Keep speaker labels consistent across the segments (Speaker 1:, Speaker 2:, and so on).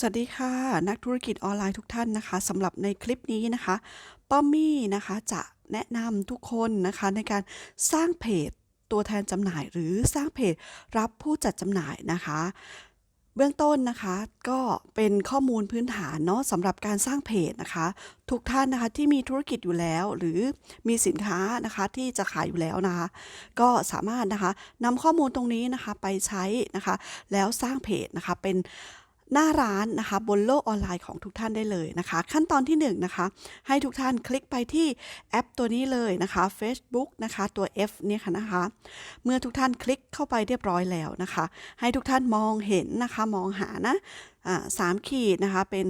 Speaker 1: สวัสดีค่ะ นักธุรกิจออนไลน์ทุกท่านนะคะสำหรับในคลิปนี้นะคะป้อมมี่นะคะจะแนะนำทุกคนนะคะในการสร้างเพจตัวแทนจำหน่าย หรือสร้างเพจรับผู้จัดจำหน่ายนะคะ เบื้องต้นนะคะก็เป็นข้อมูลพื้นฐานเนาะสำหรับการสร้างเพจนะคะ ทุกท่านนะคะที่มีธุรกิจอยู่แล้ว หรือมีสินค้านะคะที่จะขายอยู่แล้วนะคะ ก็สามารถนะคะนำข้อมูลตรงนี้นะคะไปใช้นะคะ แล้วสร้างเพจนะคะเป็น หน้าร้านนะคะ บนโลกออนไลน์ของทุกท่านได้เลยนะคะ ขั้นตอนที่1นงนะคะให้ทุกท่านคลิกไปที่แอปตัวนี้เลยนะคะ Facebook นะคะตัว F เนี่ยค่ะนะคะ เมื่อทุกท่านคลิกเข้าไปเรียบร้อยแล้วนะคะ ให้ทุกท่านมองเห็นนะคะมองหานะสามขีดนะคะเป็น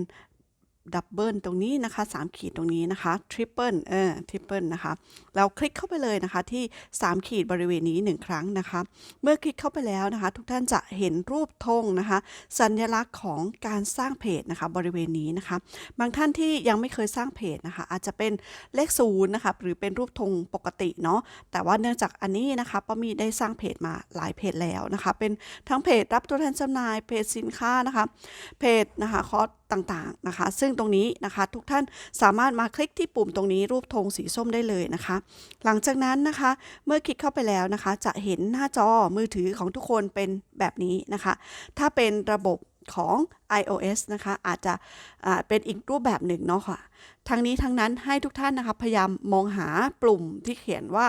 Speaker 1: ดับเบิลตรงนี้นะคะ 3 ขีดตรงนี้นะคะทริปเปิลเออทริปเปิลนะคะ เราคลิกเข้าไปเลยนะคะที่ 3 ขีดบริเวณนี้ 1 ครั้งนะคะ เมื่อคลิกเข้าไปแล้วนะคะ ทุกท่านจะเห็นรูปธงนะคะ สัญลักษณ์ของการสร้างเพจนะคะบริเวณนี้นะคะ บางท่านที่ยังไม่เคยสร้างเพจนะคะ อาจจะเป็นเลขศูนย์นะคะหรือเป็นรูปธงปกติเนาะแต่ว่าเนื่องจากอันนี้นะคะป้ามีได้สร้างเพจมาหลายเพจแล้วนะคะ เป็นทั้งเพจรับตัวแทนจำหน่ายเพจสินค้านะคะเพจนะคะคอร์สต่างๆนะคะ ซึ่งตรงนี้นะคะทุกท่านสามารถมาคลิกที่ปุ่มตรงนี้รูปธงสีส้มได้เลยนะคะ หลังจากนั้นนะคะ เมื่อคลิกเข้าไปแล้วนะคะ จะเห็นหน้าจอมือถือของทุกคนเป็นแบบนี้นะคะ ถ้าเป็นระบบของ iOS นะคะ อาจจะเป็นอีกรูปแบบหนึ่งเนาะค่ะทั้งนี้ทั้งนั้นให้ทุกท่านนะคะพยายามมองหาปุ่มที่เขียนว่า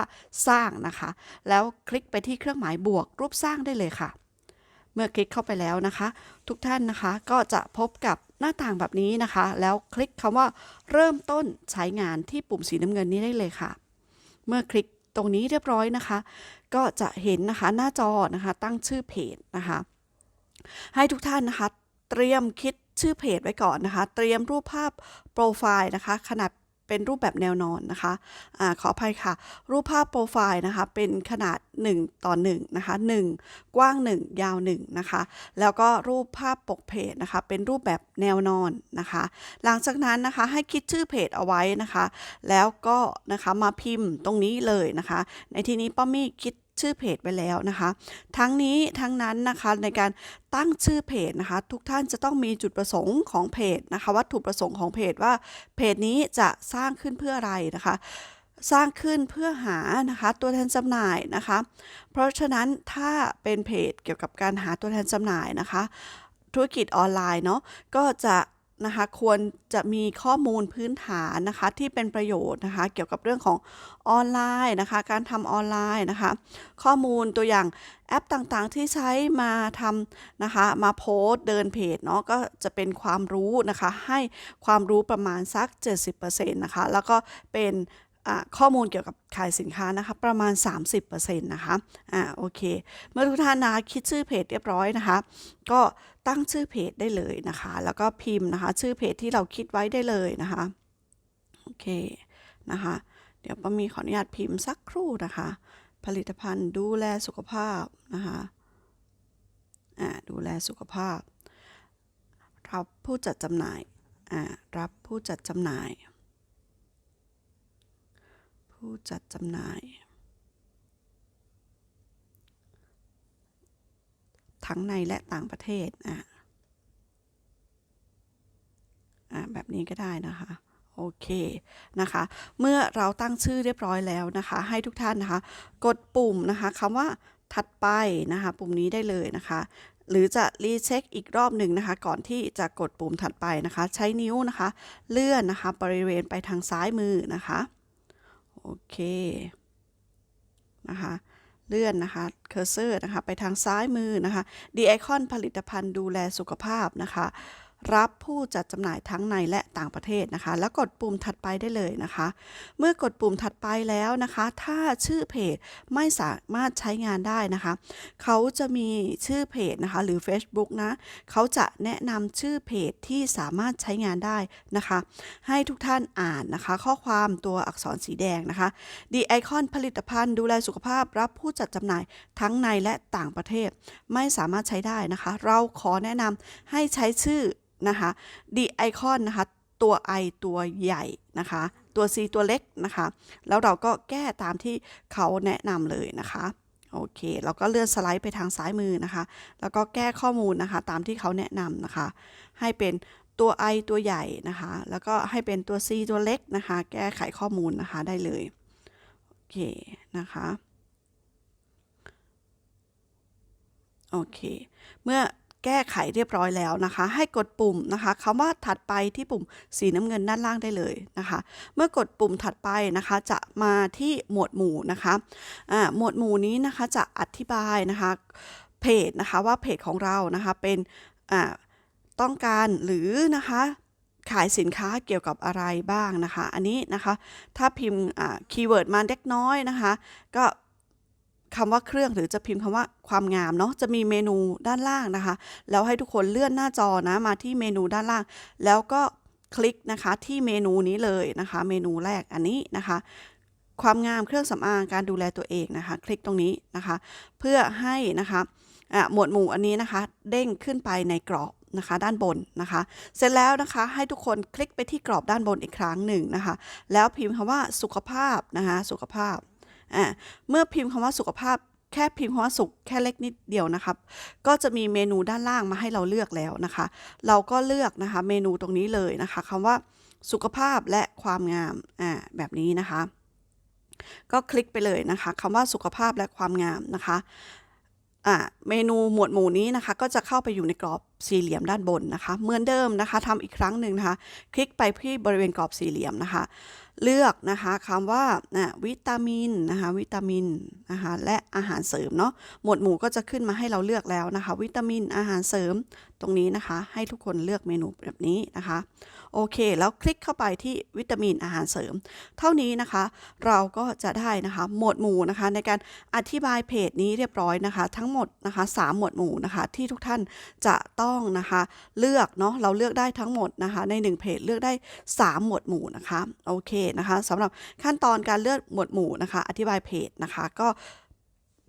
Speaker 1: สร้างนะคะ แล้วคลิกไปที่เครื่องหมายบวกรูปสร้างได้เลยค่ะ มื่อคลิกเข้าไปแล้วนะคะ ทุกท่านนะคะก็จะพบกับหน้าต่างแบบนี้นะคะ แล้วคลิกคำว่าเริ่มต้นใช้งานที่ปุ่มสีน้ำเงินนี้ได้เลยค่ะ เมื่อคลิกตรงนี้เรียบร้อยนะคะ ก็จะเห็นนะคะหน้าจอนะคะตั้งชื่อเพจนะคะ ให้ทุกท่านนะคะ เตรียมคิดชื่อเพจไว้ก่อนนะคะ เตรียมรูปภาพโปรไฟล์นะคะ ขนาด เป็นรูปแบบแนวนอนนะคะอะขออภัยค่ะ รูปภาพโปรไฟล์นะคะ เป็นขนาด 1 ต่อ1นะคะ 1 กว้าง 1 ยาว1นะคะ แล้วก็รูปภาพปกเพจนะคะ เป็นรูปแบบแนวนอนนะคะ หลังจากนั้นนะคะ ให้คิดชื่อเพจเอาไว้นะคะ แล้วก็นะคะมาพิมพ์ตรงนี้เลยนะคะ ในที่นี้ป้อมมี่คิด ชื่อเพจไว้แล้วนะคะ ทั้งนี้ทั้งนั้นนะคะในการตั้งชื่อเพจนะคะ ทุกท่านจะต้องมีจุดประสงค์ของเพจนะคะ วัตถุประสงค์ของเพจว่าเพจนี้จะสร้างขึ้นเพื่ออะไรนะคะสร้างขึ้นเพื่อหานะคะตัวแทนจำหน่ายนะคะ เพราะฉะนั้นถ้าเป็นเพจเกี่ยวกับการหาตัวแทนจำหน่ายนะคะ ธุรกิจออนไลน์เนาะก็จะ นะคะควรจะมีข้อมูลพื้นฐานนะคะที่เป็นประโยชน์นะคะเกี่ยวกับเรื่องของออนไลน์นะคะการทำออนไลน์นะคะข้อมูลตัวอย่างแอปต่างๆที่ใช้มาทำนะคะมาโพสต์เดินเพจเนาะก็จะเป็นความรู้นะคะให้ความรู้ประมาณสัก 70%นะคะแล้วก็เป็นข้อมูลเกี่ยวกับขายสินค้านะคะประมาณ 30%นะคะอ่าโอเค เมื่อทุกท่านนะคะคิดชื่อเพจเรียบร้อยนะคะ ก็ ตั้งชื่อเพจได้เลยนะคะ แล้วก็พิมพ์นะคะ ชื่อเพจที่เราคิดไว้ได้เลยนะคะโอเคนะคะ เดี๋ยวป้ามีขออนุญาตพิมพ์สักครู่นะคะ ผลิตภัณฑ์ดูแลสุขภาพนะคะอ่าดูแลสุขภาพ รับผู้จัดจำหน่ายอ่ารับผู้จัดจำหน่าย ผู้จัดจำหน่าย ทั้งในและต่างประเทศอะอะแบบนี้ก็ได้นะคะโอเค นะคะ เมื่อเราตั้งชื่อเรียบร้อยแล้วนะคะ ให้ทุกท่านนะคะ กดปุ่มนะคะคำว่าถัดไปนะคะ ปุ่มนี้ได้เลยนะคะ หรือจะรีเช็คอีกรอบหนึ่งนะคะ ก่อนที่จะกดปุ่มถัดไปนะคะ ใช้นิ้วนะคะ เลื่อนนะคะ บริเวณไปทางซ้ายมือนะคะ โอเค นะคะ เลื่อนนะคะเคอร์เซอร์นะคะไปทางซ้ายมือนะคะดีไอคอนผลิตภัณฑ์ดูแลสุขภาพนะคะ รับผู้จัดจำหน่ายทั้งในและต่างประเทศนะคะ แล้วกดปุ่มถัดไปได้เลยนะคะ เมื่อกดปุ่มถัดไปแล้วนะคะ ถ้าชื่อเพจไม่สามารถใช้งานได้นะคะ เขาจะมีชื่อเพจนะคะ หรือ Facebook นะ เขาจะแนะนำชื่อเพจที่สามารถใช้งานได้นะคะ ให้ทุกท่านอ่านนะคะ ข้อความตัวอักษรสีแดงนะคะดีไอคอนผลิตภัณฑ์ดูแลสุขภาพรับผู้จัดจำหน่ายทั้งในและต่างประเทศ ไม่สามารถใช้ได้นะคะ เราขอแนะนำให้ใช้ชื่อ นะคะดีไอคอนนะคะ ตัว I ตัวใหญ่นะคะ ตัว C ตัวเล็กนะคะ แล้วเราก็แก้ตามที่เขาแนะนำเลยนะคะโอเค เราก็เลื่อนสไลด์ไปทางซ้ายมือนะคะ แล้วก็แก้ข้อมูลนะคะ ตามที่เขาแนะนำนะคะ ให้เป็นตัว i ตัวใหญ่นะคะ แล้วก็ให้เป็นตัว c ตัวเล็กนะคะ แก้ไขข้อมูลนะคะได้เลย โอเคนะคะ โอเค เมื่อ แก้ไขเรียบร้อยแล้วนะคะ ให้กดปุ่มนะคะคำว่าถัดไปที่ปุ่มสีน้ำเงินด้านล่างได้เลยนะคะ เมื่อกดปุ่มถัดไปนะคะจะมาที่หมวดหมู่นะคะอ่าหมวดหมู่นี้นะคะจะอธิบายนะคะเพจนะคะว่าเพจของเรานะคะเป็นต้องการหรือนะคะขายสินค้าเกี่ยวกับอะไรบ้างนะคะ อันนี้นะคะถ้าพิมพ์คีย์เวิร์ดมาเล็กน้อยนะคะ ก็ คำว่าเครื่องหรือจะพิมพ์คำว่าความงามเนาะจะมีเมนูด้านล่างนะคะ แล้วให้ทุกคนเลื่อนหน้าจอนะมาที่เมนูด้านล่าง แล้วก็คลิกนะคะที่เมนูนี้เลยนะคะ เมนูแรกอันนี้นะคะ ความงามเครื่องสำอางการดูแลตัวเองนะคะ คลิกตรงนี้นะคะ เพื่อให้นะคะหมวดหมู่อันนี้นะคะ เด้งขึ้นไปในกรอบนะคะ ด้านบนนะคะ เสร็จแล้วนะคะ ให้ทุกคนคลิกไปที่กรอบด้านบนอีกครั้งหนึ่งนะคะ แล้วพิมพ์คำว่าสุขภาพนะคะ สุขภาพ อะเมื่อพิมพ์คำว่าสุขภาพแค่พิมพ์คำว่าสุขแค่เล็กนิดเดียวนะครับ ก็จะมีเมนูด้านล่างมาให้เราเลือกแล้วนะคะ เราก็เลือกนะคะเมนูตรงนี้เลยนะคะคำว่าสุขภาพและความงามอ่าแบบนี้นะคะ ก็คลิกไปเลยนะคะคำว่าสุขภาพและความงามนะคะอ่าเมนูหมวดหมู่นี้นะคะ ก็จะเข้าไปอยู่ในกรอบสี่เหลี่ยมด้านบนนะคะเหมือนเดิมนะคะทำอีกครั้งหนึ่งนะคะ คลิกไปที่บริเวณกรอบสี่เหลี่ยมนะคะ เลือกนะคะคำว่านะวิตามินนะคะวิตามินนะคะและอาหารเสริมเนาะหมวดหมู่ก็จะขึ้นมาให้เราเลือกแล้วนะคะ วิตามินอาหารเสริมตรงนี้นะคะ ให้ทุกคนเลือกเมนูแบบนี้นะคะ โอเค แล้วคลิกเข้าไปที่วิตามินอาหารเสริม เท่านี้นะคะ เราก็จะได้นะคะ หมวดหมู่นะคะ ในการอธิบายเพจนี้เรียบร้อยนะคะ ทั้งหมดนะคะสามหมวดหมู่นะคะ ที่ทุกท่านจะต้องนะคะ เลือกเนาะเราเลือกได้ทั้งหมดนะคะ ในหนึ่งเพจเลือกได้ 3 หมวดหมู่นะคะโอเคนะคะสำหรับขั้นตอนการเลือกหมวดหมู่นะคะ อธิบายเพจนะคะ ก็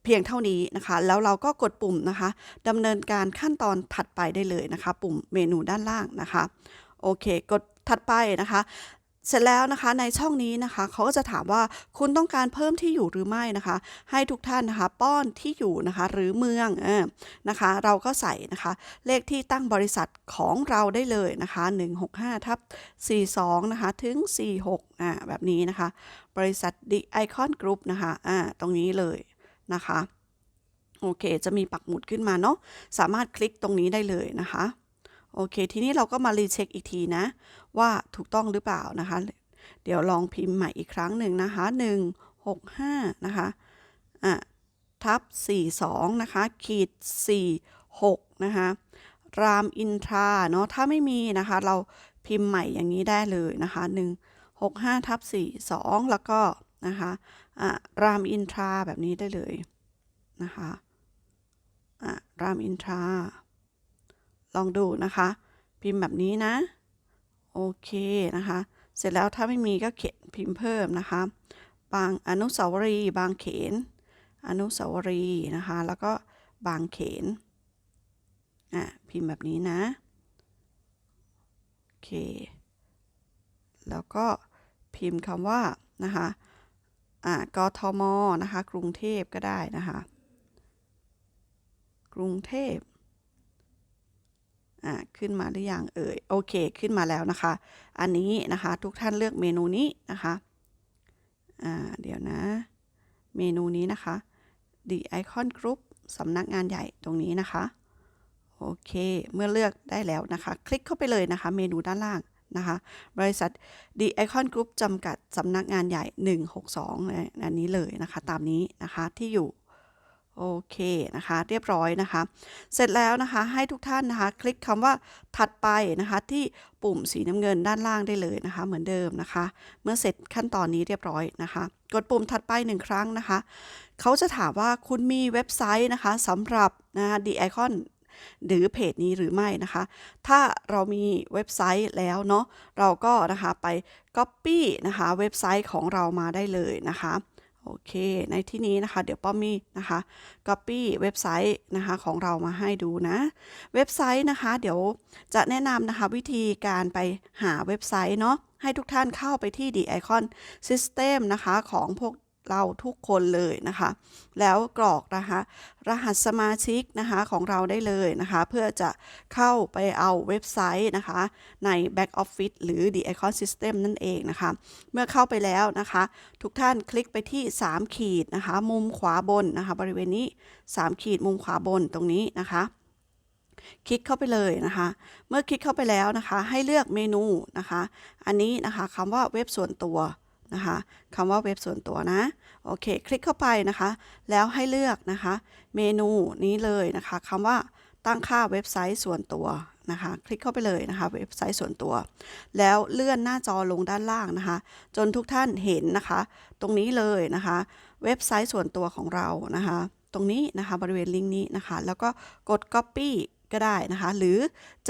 Speaker 1: เพียงเท่านี้นะคะ แล้วเราก็กดปุ่มนะคะดำเนินการขั้นตอนถัดไปได้เลยนะคะ ปุ่มเมนูด้านล่างนะคะ โอเค กดถัดไปนะคะ เสร็จแล้วนะคะในช่องนี้นะคะเขาก็จะถามว่าคุณต้องการเพิ่มที่อยู่หรือไม่นะคะ ให้ทุกท่านนะคะป้อนที่อยู่นะคะหรือเมืองเออนะคะ เราก็ใส่นะคะเลขที่ตั้งบริษัทของเราได้เลยนะคะ165ทับ42นะคะถึง 46อ่าแบบนี้นะคะ บริษัท The Icon Group นะคะอ่าตรงนี้เลยนะคะโอเค จะมีปักหมุดขึ้นมาเนาะสามารถคลิกตรงนี้ได้เลยนะคะ โอเค ทีนี้เราก็มารีเช็คอีกทีนะ ว่าถูกต้องหรือเปล่านะคะ เดี๋ยวลองพิมพ์ใหม่อีกครั้งหนึ่งนะคะ 165 นะคะอะทับ 42 นะคะ ขีด 46 นะคะ รามอินทราเนาะถ้าไม่มีนะคะ เราพิมพ์ใหม่อย่างนี้ได้เลยนะคะ 165 ทับ 42 แล้วก็นะคะอะรามอินทราแบบนี้ได้เลยนะคะอะรามอินทรา ลองดูนะคะ พิมพ์แบบนี้นะ โอเคนะคะ เสร็จแล้วถ้าไม่มีก็เขียนพิมพ์เพิ่มนะคะ บางอนุสาวรีย์บางเขน อนุสาวรีย์นะคะ แล้วก็บางเขนอะพิมพ์แบบนี้นะโอเค แล้วก็พิมพ์คำว่านะคะอะกทมนะคะ กรุงเทพก็ได้นะคะ กรุงเทพ อ่าขึ้นมาหรือยังเอ่ยโอเคขึ้นมาแล้วนะคะ อันนี้นะคะทุกท่านเลือกเมนูนี้นะคะอ่าเดี๋ยวนะ เมนูนี้นะคะ The Icon Group สำนักงานใหญ่ตรงนี้นะคะโอเค เมื่อเลือกได้แล้วนะคะ คลิกเข้าไปเลยนะคะ เมนูด้านล่างนะคะ บริษัท The Icon Group จำกัดสำนักงานใหญ่ 162 อันนี้เลยนะคะ ตามนี้นะคะที่อยู่ โอเคนะคะ เรียบร้อยนะคะ เสร็จแล้วนะคะให้ทุกท่านนะคะ คลิกคำว่าถัดไปนะคะ ที่ปุ่มสีน้ำเงินด้านล่างได้เลยนะคะ เหมือนเดิมนะคะ เมื่อเสร็จขั้นตอนนี้เรียบร้อยนะคะ กดปุ่มถัดไปหนึ่งครั้งนะคะเขาจะถามว่าคุณมีเว็บไซต์นะคะสำหรับนะคะ The Icon หรือเพจนี้หรือไม่นะคะ ถ้าเรามีเว็บไซต์แล้วเนาะ เราก็นะคะไป Copy นะคะเว็บไซต์ของเรามาได้เลยนะคะ โอเค ในที่นี้นะคะ เดี๋ยวป้อมมีนะคะ Copy เว็บไซต์นะคะของเรามาให้ดูนะ เว็บไซต์นะคะ เดี๋ยวจะแนะนำนะคะวิธีการไปหาเว็บไซต์เนาะให้ทุกท่านเข้าไปที่ The Icon System นะคะของพวก เราทุกคนเลยนะคะ แล้วกรอกนะคะรหัสสมาชิกนะคะของเราได้เลยนะคะ เพื่อจะเข้าไปเอาเว็บไซต์นะคะใน Back Office หรือ The Icon System นั่นเองนะคะ เมื่อเข้าไปแล้วนะคะ ทุกท่านคลิกไปที่ 3 ขีดนะคะ มุมขวาบนนะคะ บริเวณนี้ 3 ขีดมุมขวาบนตรงนี้นะคะคลิกเข้าไปเลยนะคะ เมื่อคลิกเข้าไปแล้วนะคะ ให้เลือกเมนูนะคะ อันนี้นะคะคำว่าเว็บส่วนตัว นะคะคำว่าเว็บส่วนตัวนะ โอเค คลิกเข้าไปนะคะ แล้วให้เลือกนะคะ เมนูนี้เลยนะคะคำว่าตั้งค่าเว็บไซต์ส่วนตัวนะคะ คลิกเข้าไปเลยนะคะ เว็บไซต์ส่วนตัว แล้วเลื่อนหน้าจอลงด้านล่างนะคะ จนทุกท่านเห็นนะคะ ตรงนี้เลยนะคะ เว็บไซต์ส่วนตัวของเรานะคะ ตรงนี้นะคะ บริเวณลิงก์นี้นะคะ แล้วก็กด Copy ก็ได้นะคะ หรือ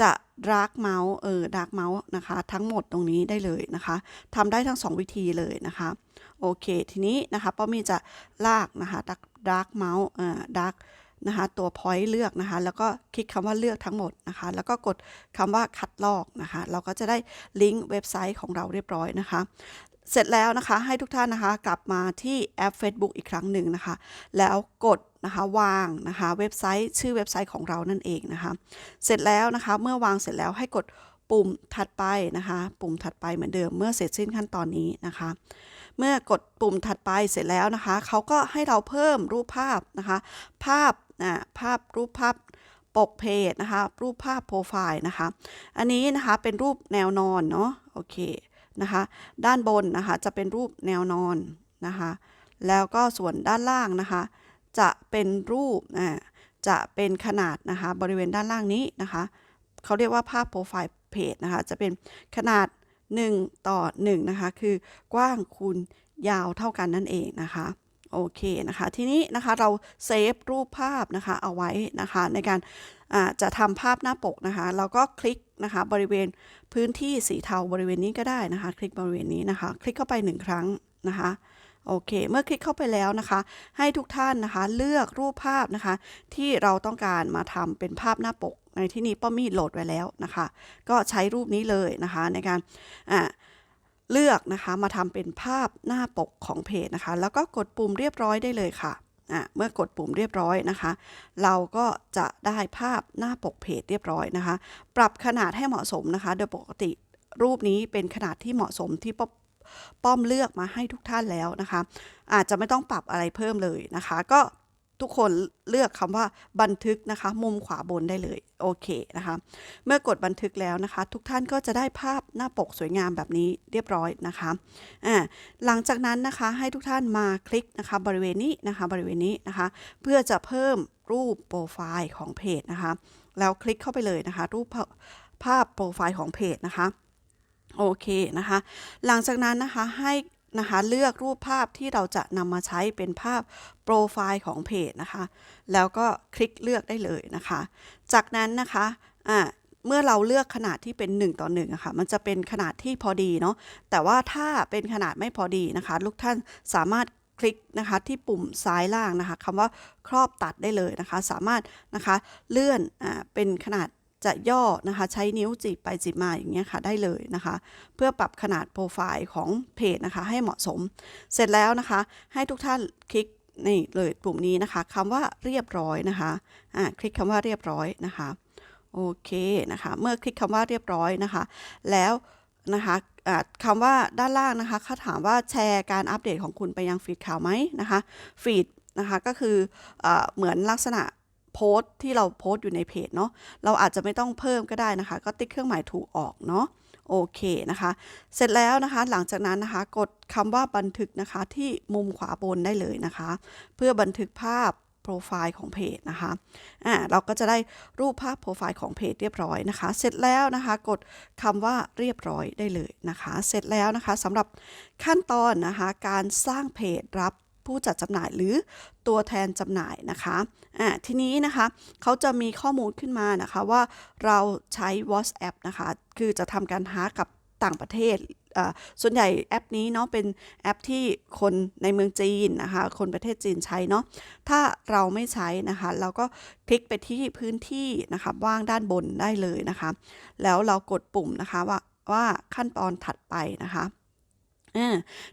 Speaker 1: จะ drag mouse เออ drag mouse นะคะ ทั้งหมดตรงนี้ได้เลยนะคะทำได้ทั้ง 2 วิธีเลยนะคะ โอเค ทีนี้นะคะป้อมมี่จะลากนะคะ drag drag mouse เอ่อ drag นะคะตัว point เลือกนะคะ แล้วก็คลิกคำว่าเลือกทั้งหมดนะคะ แล้วก็กดคำว่าคัดลอกนะคะ เราก็จะได้ลิงก์เว็บไซต์ของเราเรียบร้อยนะคะ เสร็จแล้วนะคะ ให้ทุกท่านนะคะ กลับมาที่แอป Facebook อีกครั้งหนึ่งนะคะ แล้วกดนะคะวางนะคะ เว็บไซต์ชื่อเว็บไซต์ของเรานั่นเองนะคะ เสร็จแล้วนะคะเมื่อวางเสร็จแล้วให้กดปุ่มถัดไปนะคะ ปุ่มถัดไปเหมือนเดิมเมื่อเสร็จสิ้นขั้นตอนนี้นะคะ เมื่อกดปุ่มถัดไปเสร็จแล้วนะคะเขาก็ให้เราเพิ่มรูปภาพนะคะ ภาพนะภาพรูปภาพปกเพจนะคะ รูปภาพโปรไฟล์นะคะ อันนี้นะคะเป็นรูปแนวนอนเนาะโอเค นะคะ ด้านบนนะคะจะเป็นรูปแนวนอนนะคะ แล้วก็ส่วนด้านล่างนะคะ จะเป็นรูปอ่าจะเป็นขนาดนะคะบริเวณด้านล่างนี้นะคะเขาเรียกว่าภาพโปรไฟล์เพจนะคะจะเป็นขนาด 1 ต่อ1นะคะคือกว้างคูณยาวเท่ากันนั่นเองนะคะโอเคนะคะทีนี้นะคะเราเซฟรูปภาพนะคะเอาไว้นะคะในการจะทำภาพหน้าปกนะคะเราก็คลิก นะคะ บริเวณพื้นที่สีเทาบริเวณนี้ก็ได้นะคะ คลิกบริเวณนี้นะคะ คลิกเข้าไป 1 ครั้งนะคะโอเค เมื่อคลิกเข้าไปแล้วนะคะ ให้ทุกท่านนะคะ เลือกรูปภาพนะคะ ที่เราต้องการมาทำเป็นภาพหน้าปก ในที่นี้ป้อมมีโหลดไว้แล้วนะคะ ก็ใช้รูปนี้เลยนะคะ ในการอ่าเลือกนะคะมาทำเป็นภาพหน้าปกของเพจนะคะ แล้วก็กดปุ่มเรียบร้อยได้เลยค่ะ อะเมื่อกดปุ่มเรียบร้อยนะคะ เราก็จะได้ภาพหน้าปกเพจเรียบร้อยนะคะ ปรับขนาดให้เหมาะสมนะคะ โดยปกติรูปนี้เป็นขนาดที่เหมาะสมที่ป้อป้อมเลือกมาให้ทุกท่านแล้วนะคะ อาจจะไม่ต้องปรับอะไรเพิ่มเลยนะคะ ก็ ทุกคนเลือกคำว่าบันทึกนะคะ มุมขวาบนได้เลยโอเคนะคะ เมื่อกดบันทึกแล้วนะคะ ทุกท่านก็จะได้ภาพหน้าปกสวยงามแบบนี้เรียบร้อยนะคะอ่าหลังจากนั้นนะคะให้ทุกท่านมาคลิกนะคะ บริเวณนี้นะคะบริเวณนี้นะคะ เพื่อจะเพิ่มรูปโปรไฟล์ของเพจนะคะ แล้วคลิกเข้าไปเลยนะคะ รูปภาพภาพโปรไฟล์ของเพจนะคะโอเคนะคะ หลังจากนั้นนะคะให้ นะคะ เลือกรูปภาพที่เราจะนำมาใช้เป็นภาพโปรไฟล์ของเพจนะคะ แล้วก็คลิกเลือกได้เลยนะคะ จากนั้นนะคะอ่าเมื่อเราเลือกขนาดที่เป็น 1 ต่อ1อะค่ะ มันจะเป็นขนาดที่พอดีเนาะ แต่ว่าถ้าเป็นขนาดไม่พอดีนะคะ ลูกท่านสามารถคลิกนะคะที่ปุ่มซ้ายล่างนะคะคำว่าครอบตัดได้เลยนะคะ สามารถนะคะเลื่อนอ่าเป็นขนาด จะย่อนะคะใช้นิ้วจีบไปจีบมาอย่างเงี้ยค่ะได้เลยนะคะ เพื่อปรับขนาดโปรไฟล์ของเพจนะคะให้เหมาะสม เสร็จแล้วนะคะ ให้ทุกท่านคลิกนี่เลยปุ่มนี้นะคะคำว่าเรียบร้อยนะคะอ่าคลิกคำว่าเรียบร้อยนะคะโอเคนะคะเมื่อคลิกคำว่าเรียบร้อยนะคะ แล้วนะคะคำว่าด้านล่างนะคะเขาถามว่าแชร์การอัปเดตของคุณไปยังฟีดข่าวไหมนะคะฟีดนะคะก็คืออเหมือนลักษณะ โพสต์ที่เราโพสต์อยู่ในเพจเนาะเราอาจจะไม่ต้องเพิ่มก็ได้นะคะ ก็ติ๊กเครื่องหมายถูกออกเนาะโอเคนะคะ เสร็จแล้วนะคะหลังจากนั้นนะคะ กดคำว่าบันทึกนะคะที่มุมขวาบนได้เลยนะคะ เพื่อบันทึกภาพโปรไฟล์ของเพจนะคะอ่าเราก็จะได้รูปภาพโปรไฟล์ของเพจเรียบร้อยนะคะ เสร็จแล้วนะคะ กดคำว่าเรียบร้อยได้เลยนะคะ เสร็จแล้วนะคะสำหรับขั้นตอนนะคะ การสร้างเพจรับ ผู้จัดจำหน่ายหรือตัวแทนจำหน่ายนะคะอ่าทีนี้นะคะเขาจะมีข้อมูลขึ้นมานะคะว่าเราใช้ WhatsApp นะคะ คือจะทำการหากับต่างประเทศอ่าส่วนใหญ่แอปนี้เนาะเป็นแอปที่คนในเมืองจีนนะคะ คนประเทศจีนใช้เนาะ ถ้าเราไม่ใช้นะคะ เราก็คลิกไปที่พื้นที่นะคะว่างด้านบนได้เลยนะคะ แล้วเรากดปุ่มนะคะว่าว่าขั้นตอนถัดไปนะคะ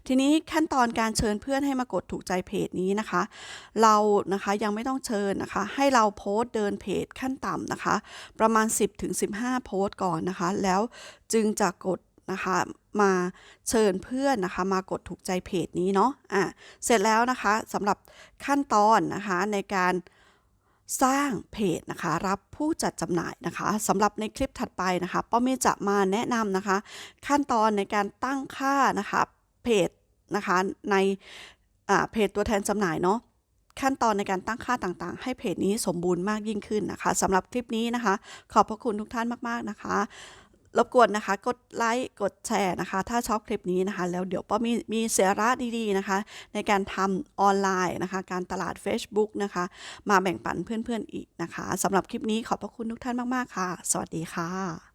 Speaker 1: ทีนี้ขั้นตอนการเชิญเพื่อนให้มากดถูกใจเพจนี้นะคะ เรานะคะยังไม่ต้องเชิญนะคะ ให้เราโพสต์เดินเพจขั้นต่ำนะคะ ประมาณ 10-15 โพสต์ก่อนนะคะ แล้วจึงจะกดนะคะมาเชิญเพื่อนนะคะมากดถูกใจเพจนี้เนาะอะเสร็จแล้วนะคะสำหรับขั้นตอนนะคะในการ สร้างเพจนะคะรับผู้จัดจำหน่ายนะคะสำหรับในคลิปถัดไปนะคะป้ามิจะมาแนะนำนะคะ ขั้นตอนในการตั้งค่านะคะเพจนะคะในเพจตัวแทนจำหน่ายเนาะขั้นตอนในการตั้งค่าต่างๆ ให้เพจนี้สมบูรณ์มากยิ่งขึ้นนะคะสำหรับคลิปนี้นะคะ ขอบพระคุณทุกท่านมากๆนะคะ รบกวนนะคะ กดไลค์กดแชร์นะคะ ถ้าชอบคลิปนี้นะคะ แล้วเดี๋ยวป้อมีมีเสาระดีๆนะคะ ในการทำออนไลน์นะคะ การตลาด Facebook นะคะ มาแบ่งปันเพื่อนๆอีกนะคะสำหรับคลิปนี้ขอบพระคุณทุกท่านมากๆค่ะ สวัสดีค่ะ